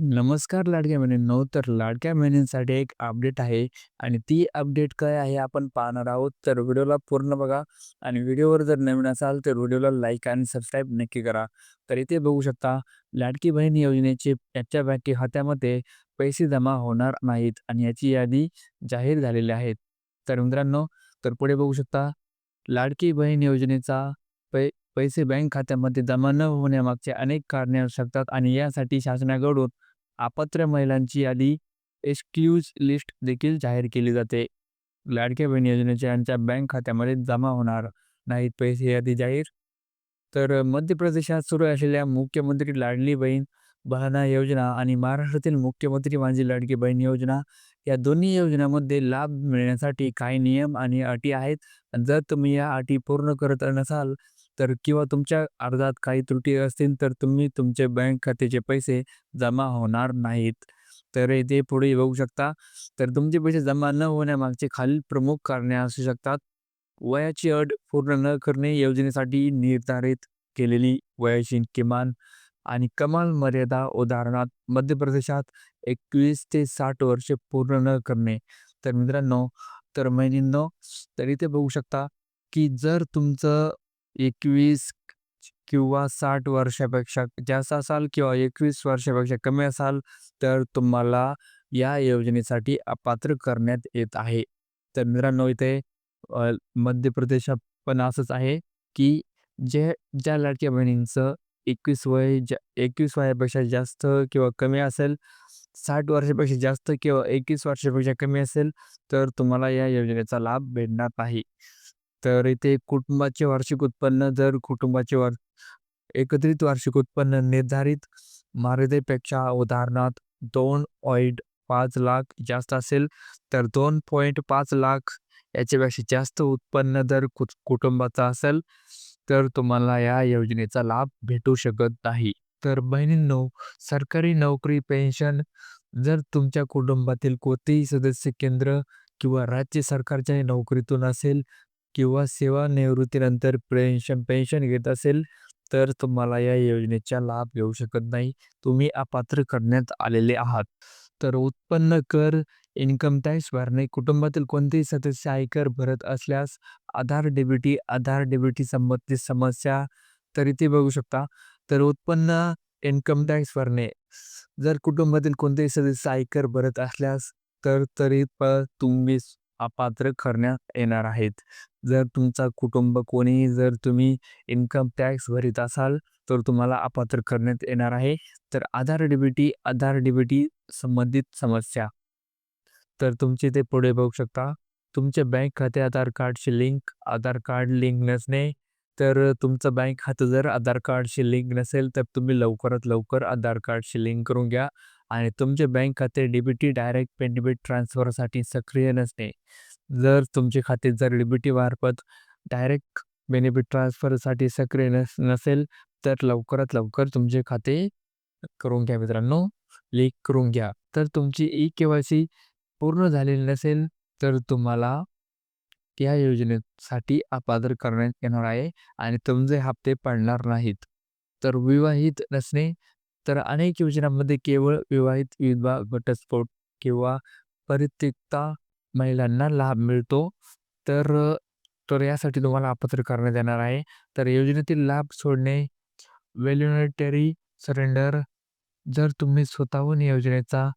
नमस्कार लाडक्या बहिणींनो. तर लाडक्या बहिणींसाठी एक अपडेट आहे आणि ती अपडेट काय आहे आपण पाहणार आहोत. तर व्हिडिओला पूर्ण बघा आणि व्हिडिओवर जर नवीन असाल तर व्हिडिओला लाईक आणि सबस्क्राईब नक्की करा. तर इथे बघू शकता लाडकी बहीण योजनेचे याच्या बँके खात्यामध्ये पैसे जमा होणार नाहीत आणि याची यादी जाहीर झालेली आहे. तर मित्रांनो, तर पुढे बघू शकता लाडकी बहीण योजनेचा पै पैसे बँक खात्यामध्ये जमा न होण्यामागचे अनेक कारणे असू शकतात आणि यासाठी शासनाकडून अपात्र महिलांची यादी एक्सक्यूज लिस्ट देखील जाहीर केली जाते. लाडक्या बहीण योजनेचे यांच्या बँक खात्यामध्ये जमा होणार नाहीत पैसे यादी जाहीर. तर मध्य प्रदेशात सुरू असलेल्या मुख्यमंत्री लाडली बहीण बहाना योजना आणि महाराष्ट्रातील मुख्यमंत्री माझी लाडकी बहीण योजना या दोन्ही योजनांमध्ये लाभ मिळण्यासाठी काही नियम आणि अटी आहेत. जर तुम्ही या अटी पूर्ण करत नसाल तर किंवा तुमच्या अर्जात काही त्रुटी असतील तर तुम्ही तुमचे बँक खात्याचे पैसे जमा होणार नाहीत. तर इथे पुढे बघू शकता. तर तुमचे पैसे जमा न होण्यामागचे खालील प्रमुख कारणे असू शकतात. वयाची अट पूर्ण न करणे, योजनेसाठी निर्धारित केलेली वयाची किमान आणि कमाल मर्यादा उदाहरणार्थ मध्य प्रदेशात 21 ते साठ वर्षे पूर्ण न करणे. तर मित्रांनो, तर महिन्यांनो तर इथे बघू शकता की जर तुमचं 21 किंवा साठ वर्षापेक्षा जास्त असाल किंवा 21 वर्षापेक्षा कमी असाल तर तुम्हाला या योजनेसाठी अपात्र करण्यात येत आहे. तर मित्रांनो इथे मध्य प्रदेशात पण असंच आहे की जे ज्या लाडक्या बहिणींचं 21 वय ज्या 21 वयापेक्षा जास्त किंवा कमी असेल, साठ वर्षापेक्षा जास्त किंवा 21 वर्षापेक्षा कमी असेल, तर तुम्हाला या योजनेचा लाभ भेटणार नाही. तर इथे कुटुंबाचे वार्षिक उत्पन्न जर कुटुंबाचे वार एकत्रित वार्षिक उत्पन्न निर्धारित मर्यादेपेक्षा उदाहरणार्थ 2.5 लाख जास्त असेल, तर 2.5 लाख याच्यापेक्षा जास्त उत्पन्न जर कु कुटुंबाचा असेल, तर तुम्हाला या योजनेचा लाभ भेटू शकत नाही. तर बहिणींनो, सरकारी नोकरी, पेन्शन जर तुमच्या कुटुंबातील कोणतेही सदस्य केंद्र किंवा राज्य सरकारच्या नोकरीतून असेल किंवा सेवानिवृत्तीनंतर पेन्शन पेन्शन घेत असेल, तर तुम्हाला या योजनेचा लाभ घेऊ शकत नाही. तुम्ही अपात्र करण्यात आलेले आहात. तर उत्पन्न कर, इन्कम टॅक्स भरणे, कुटुंबातील कोणतेही सदस्य आयकर भरत असल्यास, आधार डेबिटी आधार डेबिटी संबंधित समस्या, तरी ते बघू शकता. तर उत्पन्न, इन्कम टॅक्स भरणे, जर कुटुंबातील कोणतेही सदस्य आयकर भरत असल्यास, तर तरी प तुम्ही अपात्र करण्यात येणार आहेत. जर तुमचा कुटुंब कोणीही जर तुम्ही इन्कम टॅक्स भरीत असाल, तर तुम्हाला अपात्र करण्यात येणार आहे. तर आधार डीबीटी आधार डीबीटी संबंधित समस्या. तर तुमचे ते पुढे बघू शकता. तुमचे बँक खाते आधार कार्डशी लिंक, आधार कार्ड लिंक नसणे, तर तुमचं बँक खातं जर आधार कार्डशी लिंक नसेल, तर तुम्ही लवकरात लवकर आधार कार्डशी लिंक करून घ्या आणि तुमचे बँक खाते डीबीटी डायरेक्ट बेनिफिट ट्रान्सफरसाठी सक्रिय नसणे. जर तुमचे खाते जर डीबीटी मार्फत डायरेक्ट बेनिफिट ट्रान्सफरसाठी सक्रिय नस नसेल, तर लवकरात लवकर तुमचे खाते करून घ्या मित्रांनो, लिंक करून घ्या. तर तुमची ई-के-वाय-सी पूर्ण झालेली नसेल, तर तुम्हाला या योजनेसाठी अपादर करण्यात येणार आहे आणि तुमचे हप्ते पडणार नाहीत. तर विवाहित नसणे, तर अनेक योजनांमध्ये केवळ विवाहित, विधवा, घटस्फोट किंवा परित्यक्ता महिलांना लाभ मिळतो. तर तर यासाठी तुम्हाला अपात्र करण्यात येणार आहे. तर योजनेतील लाभ सोडणे, वेल्युनेटरी सरेंडर, जर तुम्ही स्वतःहून योजनेचा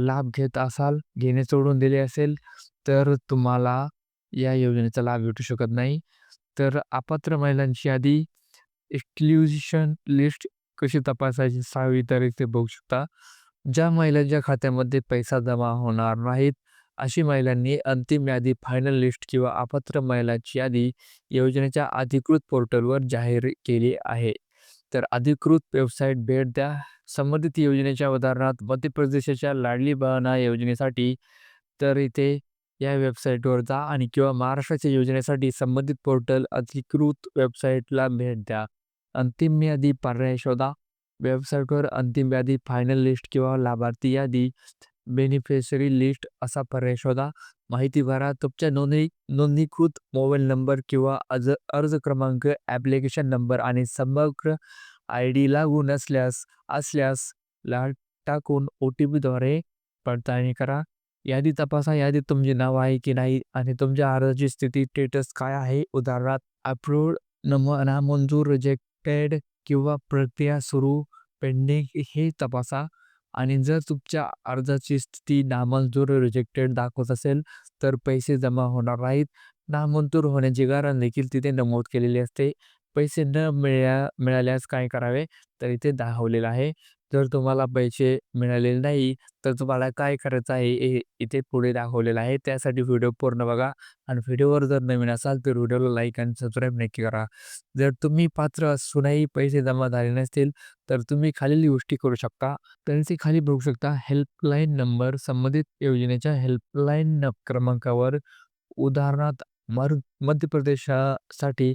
लाभ घेत असाल, घेणे सोडून दिले असेल, तर तुम्हाला या योजनेचा लाभ भेटू शकत नाही. तर अपात्र महिलांची यादी एक्सक्लुजन लिस्ट कशी तपासायची सहावी तारीख ते बघू शकता. ज्या महिलांच्या खात्यामध्ये पैसा जमा होणार नाहीत, अशी महिलांनी अंतिम यादी फायनल लिस्ट किंवा अपात्र महिलांची यादी योजनेच्या अधिकृत पोर्टलवर जाहीर केली आहे. तर अधिकृत वेबसाईट भेट द्या. संबंधित योजनेच्या उदाहरणार्थ मध्य प्रदेशाच्या लाडली बहना योजनेसाठी, तर इथे या वेबसाईटवर जा आणि किंवा महाराष्ट्राच्या योजनेसाठी संबंधित पोर्टल अधिकृत वेबसाईटला भेट द्या. अंतिम यादी पर्याय शोधा. वेबसाईटवर अंतिम यादी, फायनल लिस्ट किंवा लाभार्थी यादी, बेनिफिशरी लिस्ट असा पर्याय शोधा. माहिती भरा. तुमच्या नोंदणी नोंदणीकृत मोबाईल नंबर किंवा अर्ज अर्ज क्रमांक, ॲप्लिकेशन नंबर आणि समग्र आय डी लागू नसल्यास असल्यास ला टाकून ओ-टी-पीद्वारे पडताळणी करा. यादी तपासा. यादीत तुमचे नाव आहे की नाही आणि तुमच्या अर्जाची स्थिती स्टेटस काय आहे? उदाहरणार्थ अप्रूव्ड, नामंजूर, रिजेक्टेड किंवा प्रक्रिया सुरू, पेंडिंग हे तपासा. आणि जर तुमच्या अर्जाची स्थिती नामंजूर, रिजेक्टेड दाखवत असेल तर पैसे जमा होणार नाहीत. नामंजूर होण्याचे कारण देखील तिथे नमूद केलेले असते. पैसे न मिळा मिळाल्यास काय करावे? तर इथे दाखवलेलं आहे. जर तुम्हाला पैसे मिळालेले नाही तर तुम्हाला काय करायचं आहे हे इथे पुढे दाखवलेलं आहे. त्यासाठी व्हिडिओ पूर्ण बघा आणि व्हिडिओवर जर नवीन असाल तर व्हिडिओला लाईक आणि सबस्क्राईब नक्की करा. जर तुम्ही पात्र असूनही पैसे जमा झाले नसतील तर तुम्ही खालील गोष्टी करू शकता. त्यांचे खाली बघू शकता हेल्पलाईन नंबर संबंधित योजनेच्या हेल्पलाईन क्रमांकावर उदाहरणार्थ मर मध्य प्रदेशासाठी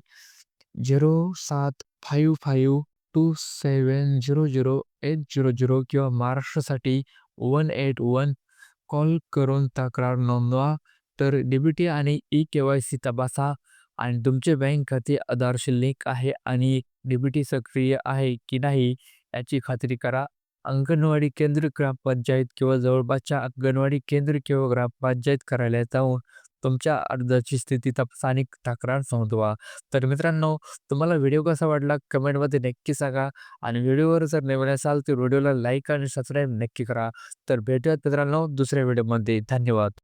075527008000 किंवा महाराष्ट्रासाठी 181 कॉल करून तक्रार नोंदवा. तर डी-बी-टी आणि ई-के-वाय-सी तपासा आणि तुमचे बँक खाते आधारशी लिंक आहे आणि डी-बी-टी सक्रिय आहे की नाही याची खात्री करा. अंगणवाडी केंद्र, ग्रामपंचायत किंवा जवळपासच्या अंगणवाडी केंद्र किंवा ग्रामपंचायत कार्यालयात जाऊन तुमच्या अर्जाची स्थिती तपासा आणि तक्रार नोंदवा. तर मित्रांनो, तुम्हाला व्हिडिओ कसा वाटला कमेंटमध्ये नक्की सांगा आणि व्हिडिओवर जर नवीन असाल तर व्हिडिओला लाईक आणि सबस्क्राईब नक्की करा. तर भेटूयात मित्रांनो दुसऱ्या व्हिडिओमध्ये. धन्यवाद.